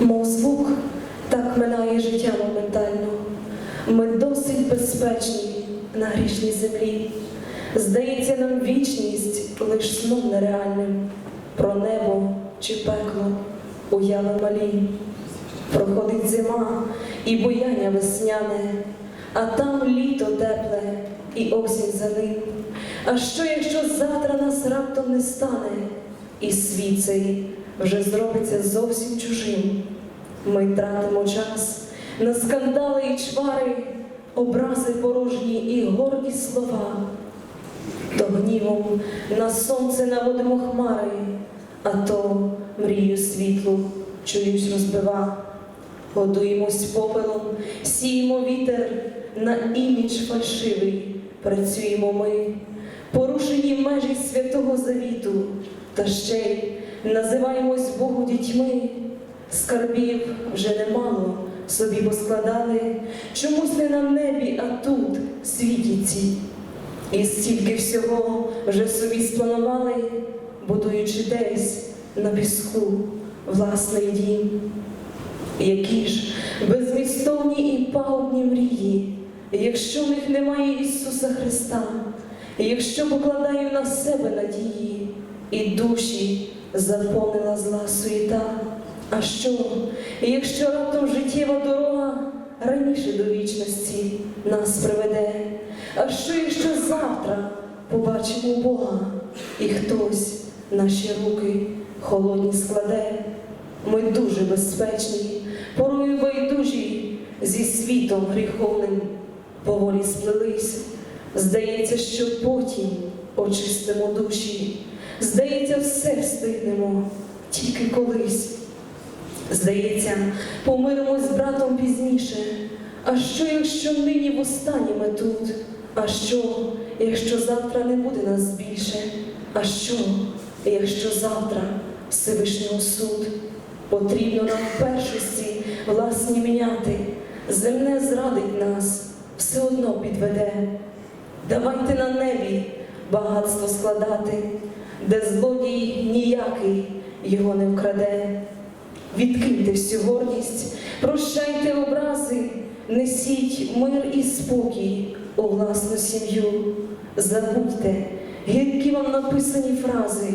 Мов звук, так минає життя моментально. Ми досить безпечні на грішній землі. Здається нам вічність лиш сном нереальним. Про небо чи пекло уяви малі. Проходить зима і буяння весняне, а там літо тепле і осінь за ним. А що, якщо завтра нас раптом не стане, і світ цей вже зробиться зовсім чужим? Ми тратимо час на скандали і чвари, образи порожні і горді слова. То гнівом на сонце наводимо хмари, а то мрію світлу чуюсь розбива. Годуємось попелом, сіємо вітер на імідж фальшивий, працюємо ми, порушені межі святого завіту, та ще й називаємось Богу дітьми. Скарбів вже немало собі поскладали, чомусь не на небі, а тут, світі ці. І стільки всього вже собі спланували, будуючи десь на піску власний дім. Які ж безмістовні і пагубні мрії, якщо в них немає Ісуса Христа, якщо покладаю на себе надії, і душі заповнила зла суєта. А що, якщо раптом життєва дорога раніше до вічності нас приведе? А що, якщо завтра побачимо Бога, і хтось наші руки холодні складе? Ми дуже безпечні, порою байдужі, зі світом гріховним поволі сплелись. Здається, що потім очистимо душі, здається, все встигнемо тільки колись. Здається, помиримось з братом пізніше. А що, якщо нині востаннє ми тут? А що, якщо завтра не буде нас більше? А що, якщо завтра Всевишнього суд? Потрібно нам в першості власні міняти. Земне зрадить нас, все одно підведе. Давайте на небі багатство складати, де злодій ніякий його не вкраде. Відкиньте всю гордість, прощайте образи, несіть мир і спокій у власну сім'ю. Забудьте гіркі вам написані фрази,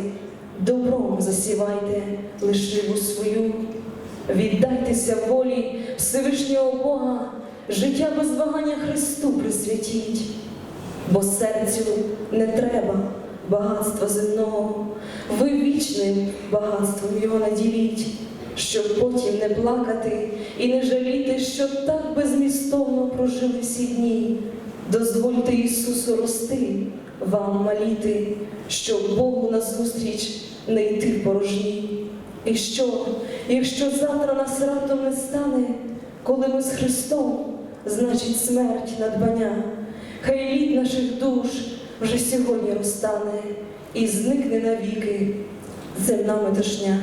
добром засівайте лишиву свою. Віддайтеся волі Всевишнього Бога, життя без вагання Христу присвятіть, бо серцю не треба багатства земного, ви вічним багатством його наділіть, щоб потім не плакати і не жаліти, що так безмістовно прожили всі дні. Дозвольте Ісусу рости, вам маліти, щоб Богу назустріч не йти порожні. І що, якщо завтра нас раптом не стане, коли ми з Христом, значить смерть надбання, хай лід наших душ вже сьогодні розтане і зникне навіки земна метушня.